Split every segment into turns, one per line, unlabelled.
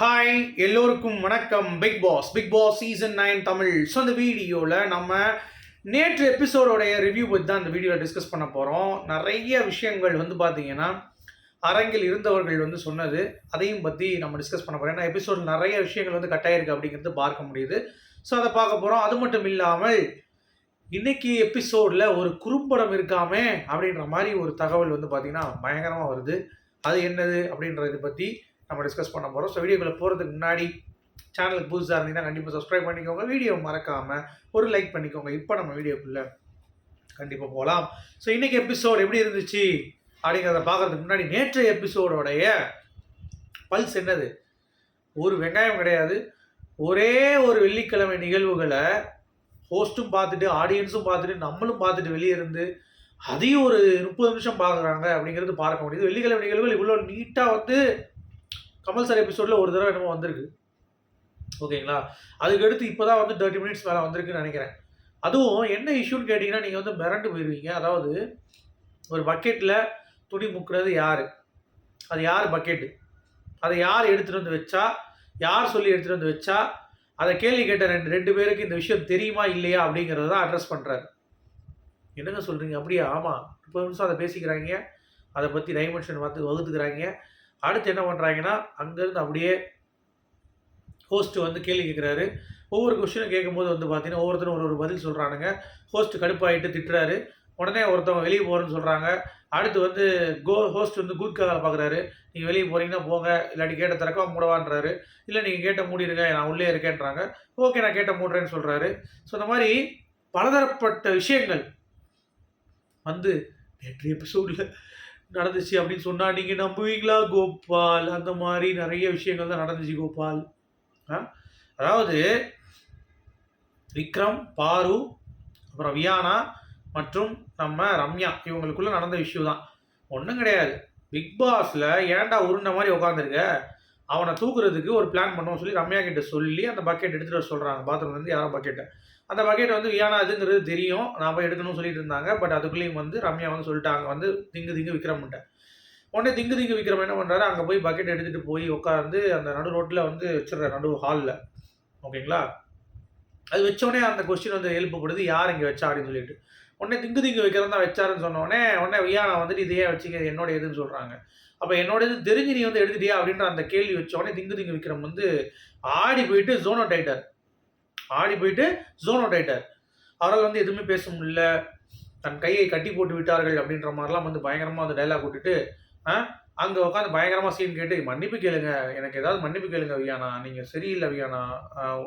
Hi எல்லோருக்கும் வணக்கம். Big boss big boss season nine Tamil. So அந்த வீடியோவில் நம்ம நேற்று எபிசோடோடைய ரிவ்யூ பற்றி தான் அந்த வீடியோவில் டிஸ்கஸ் பண்ண போகிறோம் நிறைய விஷயங்கள் வந்து பார்த்தீங்கன்னா அரங்கில் இருந்தவர்கள் வந்து சொன்னது. அதையும் பற்றி நம்ம டிஸ்கஸ் பண்ண போகிறோம் ஏன்னா எபிசோட் நிறைய விஷயங்கள் வந்து கட்டாயிருக்கு அப்படிங்கிறது பார்க்க முடியுது. ஸோ அதை பார்க்க போகிறோம் அது மட்டும் இல்லாமல் இன்னைக்கு எபிசோடில் ஒரு குறும்படம் இருக்காமே அப்படின்ற மாதிரி ஒரு தகவல் வந்து பார்த்திங்கன்னா பயங்கரமாக வருது. அது என்னது அப்படின்றத பற்றி நம்ம டிஸ்கஸ் பண்ண போகிறோம் ஸோ வீடியோக்குள்ளே போகிறதுக்கு முன்னாடி சேனலுக்கு புதுசாக இருந்தீங்கன்னா கண்டிப்பாக சப்ஸ்கிரைப் பண்ணிக்கோங்க. வீடியோ மறக்காமல் ஒரு லைக் பண்ணிக்கோங்க. இப்போ நம்ம வீடியோக்குள்ளே கண்டிப்பாக போகலாம் ஸோ இன்றைக்கி எபிசோட் எப்படி இருந்துச்சு? அப்படிங்கிறத பார்க்குறதுக்கு முன்னாடி நேற்றைய எபிசோடோடைய பல்ஸ் என்னது? ஒரு வெங்காயம் கிடையாது. ஒரே ஒரு வெள்ளிக்கிழமை நிகழ்வுகளை ஹோஸ்ட்டும் பார்த்துட்டு ஆடியன்ஸும் பார்த்துட்டு நம்மளும் பார்த்துட்டு வெளியே இருந்து அதையும் ஒரு முப்பது நிமிஷம் பார்க்குறாங்க அப்படிங்கிறது பார்க்க முடியுது. வெள்ளிக்கிழமை நிகழ்வுகள் இவ்வளோ நீட்டாக வந்து கமல் சார் எபிசோடில் ஒரு தடவை என்னமோ வந்திருக்கு. ஓகேங்களா? அதுக்கடுத்து இப்போ தான் வந்து தேர்ட்டி மினிட்ஸ் மேலே வந்திருக்குன்னு நினைக்கிறேன். அதுவும் என்ன இஷ்யூன்னு கேட்டிங்கன்னா நீங்கள் வந்து மிரண்டு போயிடுவீங்க அதாவது ஒரு பக்கெட்டில் துணி முக்குறது யார்? அது யார் பக்கெட்டு அதை யார் எடுத்துகிட்டு வந்து வச்சா? யார் சொல்லி எடுத்துகிட்டு வந்து வச்சா? அதை கேள்வி கேட்ட ரெண்டு ரெண்டு பேருக்கு இந்த விஷயம் தெரியுமா இல்லையா அப்படிங்கிறத தான் அட்ரஸ் பண்ணுறாரு என்னங்க சொல்கிறீங்க அப்படியா? ஆமாம் முப்பது நிமிஷம் அதை பேசிக்கிறாங்க. அதை பற்றி டைமென்ஷன் பார்த்து வகுத்துக்கிறாங்க. அடுத்து என்ன பண்ணுறாங்கன்னா அங்கேருந்து அப்படியே ஹோஸ்ட்டு வந்து கேள்வி கேட்குறாரு ஒவ்வொரு கொஸ்டினும் கேட்கும்போது வந்து பார்த்தீங்கன்னா ஒவ்வொருத்தரும் ஒரு ஒரு பதில் சொல்கிறானுங்க ஹோஸ்ட் கடுப்பாயிட்டு திட்டுறாரு. உடனே ஒருத்தவங்க வெளியே போகிறேன்னு சொல்கிறாங்க அடுத்து வந்து கோ ஹோஸ்ட் வந்து கூத்காக பார்க்குறாரு நீங்கள் வெளியே போகிறீங்கன்னா போங்க. இல்லாட்டி கேட்ட திறக்க மூடவான்றாரு. இல்லை நீங்கள் கேட்ட மூடிடுங்க நான் உள்ளே இருக்கேன்றாங்க. ஓகே நான் கேட்ட மூடுறேன்னு சொல்கிறாரு ஸோ இந்த மாதிரி பலதரப்பட்ட விஷயங்கள் வந்து நேற்று எபிசோடில் நடந்துச்சு அப்படின்னு சொன்னால் நீங்கள் நம்புவீங்களா கோபால்? அந்த மாதிரி நிறைய விஷயங்கள் தான் நடந்துச்சு கோபால். அதாவது விக்ரம் பாரு அப்புறம் வியானா மற்றும் நம்ம ரம்யா இவங்களுக்குள்ள நடந்த விஷயம் தான். ஒன்றும் கிடையாது. பிக் பாஸில் ஏன்டா உருண்ட மாதிரி உட்காந்துருக்க அவனை தூக்குறதுக்கு ஒரு பிளான் பண்ணுவோம் சொல்லி ரம்யா கிட்ட சொல்லி அந்த பக்கெட் எடுத்துகிட்டு வர சொல்கிறாங்க பாத்ரூம்லேருந்து யாரோ பக்கெட்டை அந்த பக்கெட் வந்து வியானாதுங்கிறது தெரியும். நான் போய் எடுக்கணும்னு சொல்லிட்டு இருந்தாங்க. பட் அதுக்குள்ளேயும் வந்து ரம்யா வந்து சொல்லிட்டாங்க வந்து திங்கு திங்கு விக்ரம்கிட்ட உடனே திங்கு திங்கு விக்ரம் என்ன பண்ணுறாரு அங்கே போய் பக்கெட் எடுத்துகிட்டு போய் உட்காந்து அந்த நடு ரோட்டில் வந்து வச்சிடுறாரு. நடு ஹாலில் ஓகேங்களா அது வச்சோடனே அந்த கொஸ்டின் வந்து எழுப்பப்படுது. யார் இங்கே வச்சா? அப்படின்னு சொல்லிட்டு. உடனே திங்கு திங்கு விக்ரம் தான் வச்சாருன்னு சொன்னோடனே உடனே வியானா வந்துட்டு இதையே வச்சுக்க. என்னோட எதுன்னு சொல்கிறாங்க அப்போ என்னோட இது தெரிஞ்சு நீ வந்து எடுத்துட்டியா? அப்படின்ற அந்த கேள்வி வச்சோடனே திங்கு திங்கு விக்ரம் வந்து ஆடி போயிட்டு ஜோனோ டைட்டர் ஆடி போயிட்டு ஜோனோ டைட்டர் அவரால் வந்து எதுவுமே பேச முடியல. தன் கையை கட்டி போட்டு விட்டார்கள் அப்படின்ற மாதிரிலாம் வந்து பயங்கரமாக அந்த டைலாக் விட்டுட்டு அங்கே உட்காந்து பயங்கரமாக சீன் கேட்டு மன்னிப்பு கேளுங்க. எனக்கு ஏதாவது மன்னிப்பு கேளுங்க வியானா. நீங்கள் சரியில்லை வியானா.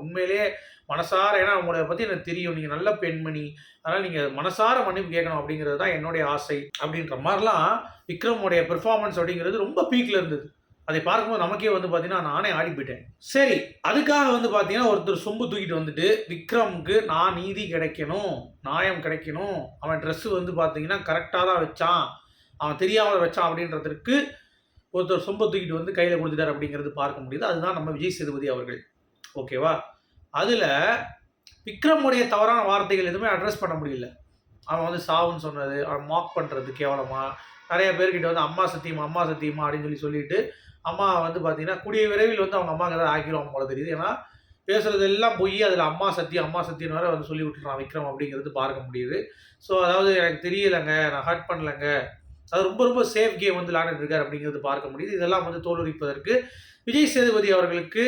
உண்மையிலேயே மனசார ஏன்னா உங்களை பற்றி எனக்கு தெரியும். நீங்கள் நல்ல பெண்மணி. அதனால் நீங்கள் மனசார மன்னிப்பு கேட்கணும் அப்படிங்கிறது தான் என்னுடைய ஆசை. அப்படின்ற மாதிரிலாம் விக்ரமுடைய பெர்ஃபார்மன்ஸ் அப்படிங்கிறது ரொம்ப பீக்கில் இருந்தது. அதை பார்க்கும்போது நமக்கே வந்து பார்த்தீங்கன்னா நானே ஆடி போயிட்டேன் சரி அதுக்காக வந்து பார்த்தீங்கன்னா ஒருத்தர் சொம்பு தூக்கிட்டு வந்துட்டு விக்ரமுக்கு நான் நீதி கிடைக்கணும் நியாயம் கிடைக்கணும் அவன் ட்ரெஸ்ஸு வந்து பார்த்தீங்கன்னா கரெக்டாக தான் வச்சான் அவன் தெரியாமல் வச்சான் அப்படின்றதுக்கு ஒருத்தர் சொம்ப தூக்கிட்டு வந்து கையில் கொடுத்துட்டார் அப்படிங்கிறது பார்க்க முடியுது. அதுதான் நம்ம விஜய் சேதுபதி அவர்கள். ஓகேவா அதில் விக்ரமுடைய தவறான வார்த்தைகள் எதுவுமே அட்ரஸ் பண்ண முடியல. அவன் வந்து சாவுன்னு சொன்னது அவன் மாக் பண்ணுறது கேவலமாக நிறைய பேர்கிட்ட வந்து அம்மா சத்தியமா அம்மா சத்தியமா அப்படின்னு சொல்லி சொல்லிட்டு அம்மா வந்து பார்த்தீங்கன்னா கூடிய விரைவில் வந்து அவங்க அம்மாவுக்கு தான் ஆக்கிடுவாங்க போல தெரியுது. ஏன்னா பேசுறது எல்லாம் போய் அதில் அம்மா சத்தியம் அம்மா சத்தியம் வேற வந்து சொல்லி விட்டுறான் விக்ரம் அப்படிங்கிறது பார்க்க முடியுது. ஸோ அதாவது எனக்கு தெரியலைங்க நான் ஹர்ட் பண்ணலைங்க. அது ரொம்ப ரொம்ப சேஃப் கேம் வந்து விளாண்டுட்டு இருக்கார் அப்படிங்கிறது பார்க்க முடியுது. இதெல்லாம் வந்து தோலுரிப்பதற்கு விஜய் சேதுபதி அவர்களுக்கு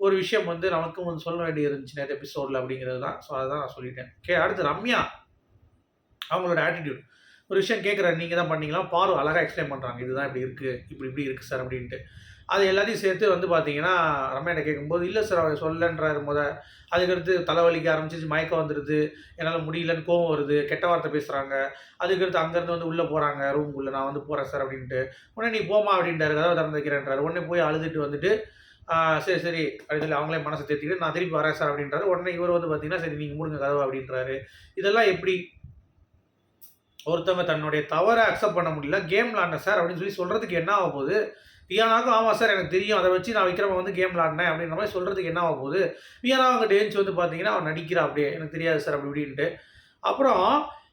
ஒரு விஷயம் வந்து நமக்கும் வந்து சொல்ல வேண்டியது இருந்துச்சு நேற்று எபிசோடில் அப்படிங்கிறது தான். ஸோ அதை தான் நான் சொல்லிட்டேன். ஓகே அடுத்து ரம்யா. அவங்களோட ஆட்டிடியூட் ஒரு விஷயம் கேட்குறேன் நீங்கள் தான் பண்ணீங்களா? பாரு அழகாக எக்ஸ்பிளைன் பண்ணுறாங்க இதுதான் இப்படி இருக்குது இப்படி இப்படி இருக்குது சார் அப்படின்ட்டு. அது எல்லாத்தையும் சேர்த்து வந்து பார்த்தீங்கன்னா ரம்யாட்ட கேட்கும்போது இல்லை சார் அவர் சொல்லன்றாரு முத. அதுக்கடுத்து தலைவலிக்க ஆரம்பிச்சிச்சு மயக்கம் வந்துடுது என்னால் முடியலன்னு கோவம் வருது. கெட்ட வார்த்தை பேசுகிறாங்க அதுக்கடுத்து அங்கேருந்து வந்து உள்ளே போகிறாங்க ரூமுக்குள்ளே நான் வந்து போகிறேன் சார் அப்படின்ட்டு. உடனே நீ போமா அப்படின்றாரு. கதவை திறந்து வைக்கிறேன்றாரு. உடனே போய் அழுதுட்டு வந்துட்டு சரி சரி. அப்படின்னு அவங்களே மனசை தேர்த்திக்கிட்டு நான் திருப்பி வரேன் சார் அப்படின்றாரு. உடனே இவர் வந்து பார்த்தீங்கன்னா சரி நீங்கள் மூடுங்க கதவை அப்படின்றாரு. இதெல்லாம் எப்படி ஒருத்தவங்க தன்னுடைய தவறை அக்செப்ட் பண்ண முடியல கேம் விளாண்ட சார் அப்படின்னு சொல்லி சொல்கிறதுக்கு என்ன ஆக போகுது? வியானாக்கும் ஆமாம் சார் எனக்கு தெரியும். அதை வச்சு நான் விக்ரம வந்து கேம் விளாடினேன் அப்படின்ற மாதிரி சொல்கிறதுக்கு என்ன ஆக போகுது? வியானா அவங்க டேன்ஸ் வந்து பார்த்தீங்கன்னா அவன் நடிக்கிறா அப்படியே. எனக்கு தெரியாது சார் அப்படி இப்படின்ட்டு. அப்புறம்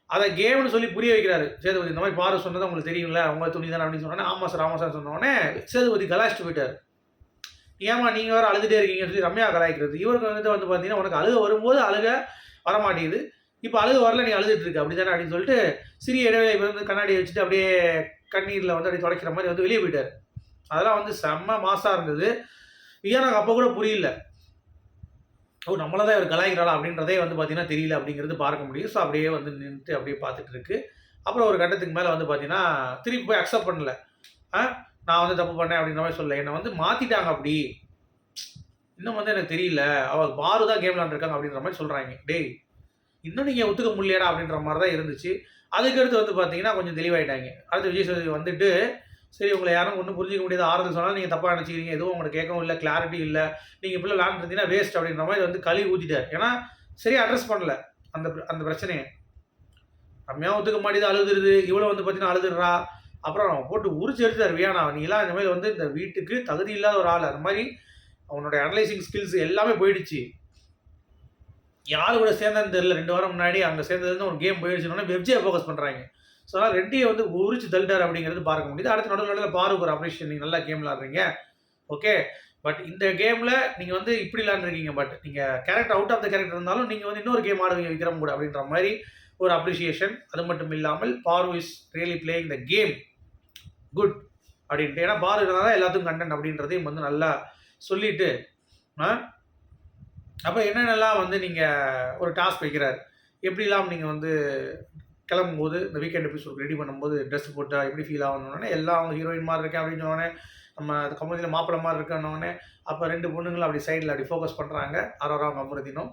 அதை கேம்னு சொல்லி புரிய வைக்கிறாரு. சேதுபதி இந்த மாதிரி பாரு சொன்னது உங்களுக்கு தெரியும்ல அவங்க துணி தானே அப்படின்னு சொன்னோன்னே ஆமாம் சார் ஆமாம் சார் சொன்னோடனே சேதுபதி கலாச்சிட்டு போயிட்டார். ஏமா நீங்கள் வேறு அழுதுகிட்டே இருக்கீங்கன்னு சொல்லி ரம்யா கலாய்க்கிறது. இவருக்கு வந்து வந்து பார்த்தீங்கன்னா உனக்கு அழுக வரும்போது அழுக வரமாட்டேங்குது. இப்போ அழுக வரல நீ அழுதுட்டு இருக்கு. அப்படி தானே அப்படின்னு சொல்லிட்டு சிறிய இடைவெளி வந்து கண்ணாடியை வச்சுட்டு அப்படியே கண்ணீரில் வந்து அப்படியே துடைக்கிற மாதிரி வந்து வெளியே போயிட்டார். அதெல்லாம் வந்து செம்ம மாசாக இருந்தது. ஏன் எனக்கு அப்போ கூட புரியல. ஓ நம்மளை தான் இவர் கலாய்க்கிறாளா அப்படின்றதே வந்து பார்த்தீங்கன்னா தெரியல அப்படிங்கிறது பார்க்க முடியும். ஸோ அப்படியே வந்து நின்றுட்டு அப்படியே பார்த்துட்டு இருக்கு. அப்புறம் ஒரு கட்டத்துக்கு மேலே வந்து பார்த்தீங்கன்னா திருப்பி போய் அக்செப்ட் பண்ணல. ஆ நான் வந்து தப்பு பண்ணேன் அப்படின்ற மாதிரி சொல்ல என்னை வந்து மாற்றிட்டாங்க அப்படி. இன்னும் வந்து எனக்கு தெரியல. அவள் பாரு தான் கேம் விளாண்டுருக்காங்க அப்படின்ற மாதிரி சொல்கிறாங்க டேய் இன்னும் நீங்கள் ஒத்துக்க முடியலடா அப்படின்ற மாதிரி தான் இருந்துச்சு. அதுக்கடுத்து வந்து பார்த்தீங்கன்னா கொஞ்சம் தெளிவாயிட்டாங்க. அடுத்து விஜய் சேதுபதி வந்துட்டு சரி உங்களை யாரும் ஒன்றும் புரிஞ்சிக்க முடியாத ஆறுதல் சொன்னால் நீங்கள் தப்பாக நினச்சிக்கிறீங்க. எதுவும் உங்களுக்கு கேட்கவும் இல்லை கிளாரிட்டி இல்லை. நீங்கள் இப்படி விளாண்டுருந்தீங்கன்னா வேஸ்ட் அப்படின்ற மாதிரி வந்து கழுவி ஊற்றிட்டார் ஏன்னா சரியாக அட்ரஸ் பண்ணல அந்த அந்த பிரச்சனையை. ரம்யா ஒத்துக்க மாட்டேது அழுதுருது. இவ்வளோ வந்து பார்த்தீங்கன்னா அழுதுடுறா. அப்புறம் போட்டு உரிச்செடுத்தார் வியானா. நீலாம் இந்த மாதிரி வந்து இந்த வீட்டுக்கு தகுதி இல்லாத ஒரு ஆள். அந்த மாதிரி அவனோட அனலைசிங் ஸ்கில்ஸ் எல்லாமே போயிடுச்சு. யார் கூட சேர்ந்தேன்னு தெரியல. ரெண்டு வாரம் முன்னாடி அங்கே சேர்ந்ததுன்னு ஒரு கேம் போயிடுச்சுன்னா வெப்ஜியை ஃபோக்கஸ் பண்ணுறாங்க ஸோ அதனால் ரெட்டியை வந்து உரிச்சு தள்ளிட்டார் அப்படிங்கிறது பார்க்க முடியுது. அடுத்த நடுவில் நடுவில் பாருக்கு ஒரு நீங்கள் நல்லா கேம் விளாட்றீங்க ஓகே பட் இந்த கேமில் நீங்கள் வந்து இப்படி விளாண்டுருக்கீங்க பட் நீங்கள் character out of the character இருந்தாலும் நீங்கள் வந்து இன்னொரு கேம் ஆடுவீங்க விக்ரம் கூட அப்படின்ற மாதிரி ஒரு அப்ரிஷியேஷன் அது மட்டும் இல்லாமல் Paaru is really playing the game good அப்படின்ட்டு. ஏன்னா பாரு இருந்தால் தான் எல்லாத்துக்கும் கண்டென்ட் அப்படின்றதையும் வந்து நல்லா சொல்லிட்டு அப்போ என்னென்னலாம் வந்து நீங்கள் ஒரு டாஸ்க் வைக்கிறார்? எப்படிலாம் நீங்கள் வந்து கிளம்பும்போது இந்த வீக்கெண்ட் எபிசோட் ரெடி பண்ணும்போது ட்ரெஸ் போட்டால் எப்படி ஃபீல் ஆகணுன்னே எல்லாம் அவங்க ஹீரோயின் மாதிரி இருக்கேன் அப்படின்னு சொன்னோடனே நம்ம கம்பெனியில் மாப்பிள்ள மாதிரி இருக்கணுன்னே அப்போ ரெண்டு பொண்ணுங்களும் அப்படி சைடில் அப்படி ஃபோக்கஸ் பண்ணுறாங்க அரோரா அமிர்தினும்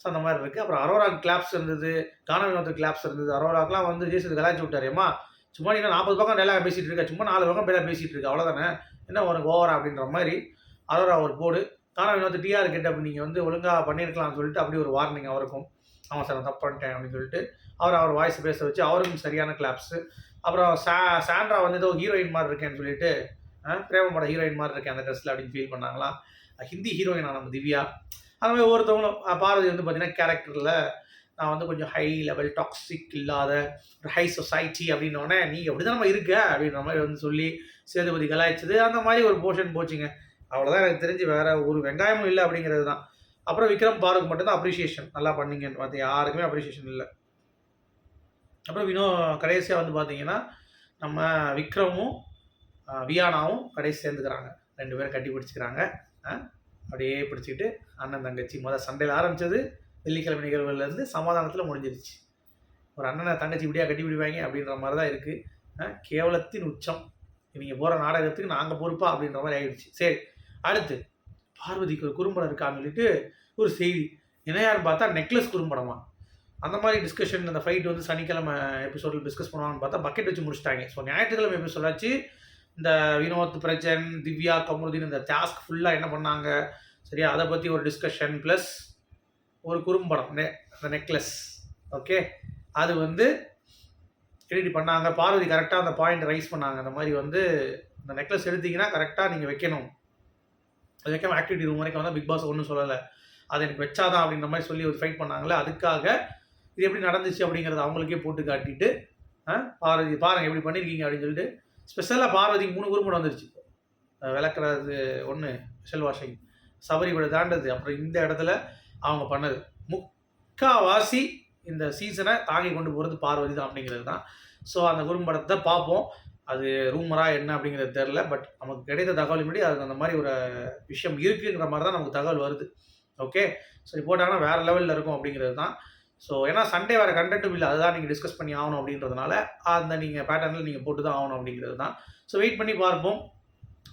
ஸோ அந்த மாதிரி இருக்குது அப்புறம் அரோரா கிளாப்ஸ் இருந்தது கான வினோத்து கிளாப்ஸ் இருந்தது. அரோராக்கெலாம் வந்து ஜேசி கலாச்சி விட்டார். ஏமா சும்மா நீங்கள் நாற்பது பக்கம் நல்லா பேசிகிட்டு இருக்க. சும்மா நாலு பக்கம் பேராக பேசிகிட்டு இருக்க. அவ்வளோதானே என்ன உனக்கு ஓவரா அப்படின்ற மாதிரி அரோரா ஒரு போடு கான வந்து டிஆர் கிட்ட அப்படி நீங்கள் வந்து ஒழுங்காக பண்ணியிருக்கலாம்னு சொல்லிட்டு அப்படி ஒரு வார்னிங் அவருக்கும் ஆமாம் சார் நான் தப்பு பண்ணிட்டேன் அப்படின்னு சொல்லிட்டு அவர் அவர் வாய்ஸ் பேச வச்சு அவருக்கும் சரியான கிளாப்ஸு அப்புறம் சா சாண்ட்ரா வந்து ஏதோ ஹீரோயின் மாதிரி இருக்கேன்னு சொல்லிட்டு பிரேமப்பட ஹீரோயின் மாதிரி இருக்கேன் அந்த ட்ரெஸ்ஸில் அப்படின்னு ஃபீல் பண்ணாங்களா? ஹிந்தி ஹீரோயினா நம்ம திவ்யா. அந்த மாதிரி ஒவ்வொருத்தவங்களும் பார்வதி வந்து பார்த்தீங்கன்னா கேரக்டரில் நான் வந்து கொஞ்சம் ஹை லெவல் டாக்ஸிக் இல்லாத ஒரு ஹை சொசைட்டி அப்படின்னோடனே நீ எப்படி தான் நம்ம இருக்க? அப்படின்ற மாதிரி வந்து சொல்லி சேதுபதி கலாய்ச்சது. அந்த மாதிரி ஒரு போர்ஷன் போச்சுங்க. அவ்வளோதான் எனக்கு தெரிஞ்சு வேற ஒரு வெங்காயமும் இல்லை அப்படிங்கிறது தான். அப்புறம் விக்ரம் பாருக்கு மட்டும்தான் அப்ரிஷியேஷன் நல்லா பண்ணீங்கன்னு பார்த்து யாருக்குமே அப்ரிஷியேஷன் இல்லை. அப்புறம் வினோ கடைசியாக வந்து பார்த்தீங்கன்னா நம்ம விக்ரமும் வியானாவும் கடைசி சேர்ந்துக்கிறாங்க. ரெண்டு பேரும் கட்டி பிடிச்சிக்கிறாங்க. அப்படியே பிடிச்சிக்கிட்டு அண்ணன் தங்கச்சி. முதல் சண்டையில் ஆரம்பித்தது வெள்ளிக்கிழமை நிகழ்வுலேருந்து சமாதானத்தில் முடிஞ்சிருச்சு. ஒரு அண்ணனை தங்கச்சி இப்படியா கட்டி பிடிப்பாங்க அப்படின்ற மாதிரி தான் இருக்குது கேவலத்தின் உச்சம். இவங்க போகிற நாடகத்துக்கு நாங்கள் பொறுப்பா அப்படின்ற மாதிரி ஆகிடுச்சு சரி அடுத்து பார்வதிக்கு ஒரு குறும்படம் இருக்கான்னு சொல்லிட்டு ஒரு செய்தி. இணையார்னு பார்த்தா நெக்லஸ் குறும்படமா. அந்த மாதிரி டிஸ்கஷன் அந்த ஃபைட் வந்து சனிக்கிழமை எபிசோடில் டிஸ்கஸ் பண்ணுவாங்கன்னு பார்த்தா பக்கெட் வச்சு முடிச்சிட்டாங்க. ஸோ ஞாயிற்றுக்கிழமை எபிசோடாச்சு இந்த வினோத் பிரஜன் திவ்யா கமருதீன் இந்த டாஸ்க் ஃபுல்லாக என்ன பண்ணாங்க? சரியா? அதை பற்றி ஒரு டிஸ்கஷன் ப்ளஸ் ஒரு குறும்படம் நெ அந்த நெக்லஸ் ஓகே அது வந்து எடிட் பண்ணாங்க. பார்வதி கரெக்டாக அந்த பாயிண்ட் ரைஸ் பண்ணாங்க. அந்த மாதிரி வந்து இந்த நெக்லஸ் எடுத்தீங்கன்னா கரெக்டாக நீங்கள் வைக்கணும். அது வைக்காம ஆக்டிவிட்டி ரூம் வரைக்கும் வந்தால் பிக் பாஸ் ஒன்றும் சொல்லலை. அது எனக்கு வச்சாதான் அப்படின்ற மாதிரி சொல்லி ஒரு ஃபைட் பண்ணாங்களே அதுக்காக இது எப்படி நடந்துச்சு அப்படிங்கிறத அவங்களுக்கே போட்டு காட்டிட்டு பார்வதி பாருங்கள் எப்படி பண்ணியிருக்கீங்க அப்படின்னு சொல்லிட்டு ஸ்பெஷலாக பார்வதிக்கு மூணு குறும்படம் வந்துருச்சு விளக்குறது ஒன்று ஸ்பெஷல் வாஷிங் சபரிபடி தாண்டது. அப்புறம் இந்த இடத்துல அவங்க பண்ணது. முக்காவாசி இந்த சீசனை தாங்கி கொண்டு போகிறது பார்வதி தான் அப்படிங்கிறது தான். ஸோ அந்த குறும்படத்தை பார்ப்போம். அது ரூமரா என்ன அப்படிங்கிறது தெரில பட் நமக்கு கிடைத்த தகவல் முன்னாடி அதுக்கு அந்த மாதிரி ஒரு விஷயம் இருக்குங்கிற மாதிரி தான் நமக்கு தகவல் வருது. ஓகே ஸோ போட்டாங்கன்னா வேறு லெவலில் இருக்கும் அப்படிங்கிறது தான். ஸோ ஏன்னா சண்டே வேறு கண்டென்ட்டும் இல்லை அதுதான் நீங்கள் டிஸ்கஸ் பண்ணி ஆகணும் அப்படின்றதுனால அந்த நீங்கள் பேட்டர்னில் நீங்கள் போட்டு தான் ஆகணும் அப்படிங்கிறது தான். ஸோ வெயிட் பண்ணி பார்ப்போம்.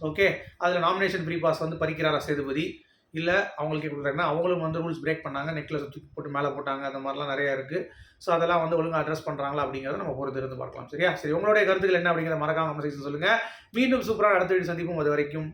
ஓகே அதில் நாமினேஷன் ப்ரீ பாஸ் வந்து பறிக்கிறாரா சேதுபதி? இல்லை அவங்களுக்கு கொடுக்குறாங்கன்னா அவங்களும் வந்து ரூல்ஸ் பிரேக் பண்ணாங்க நெக்லஸ் தூக்கி போட்டு மேலே போட்டாங்க அந்த மாதிரிலாம் நிறையா இருக்குது ஸோ அதெல்லாம் வந்து ஒழுங்காக அட்ரஸ் பண்ணுறாங்களா அப்படிங்கிறத நம்ம பொறுத்து இருந்து பார்க்கலாம். சரியா? சரி உங்களுடைய கருத்துக்கள் என்ன அப்படிங்கிறத மறக்காம கமெண்ட் சொல்லுங்கள் மீண்டும் சூப்பராக அடுத்த வீடு சந்திப்போம். அது வரைக்கும்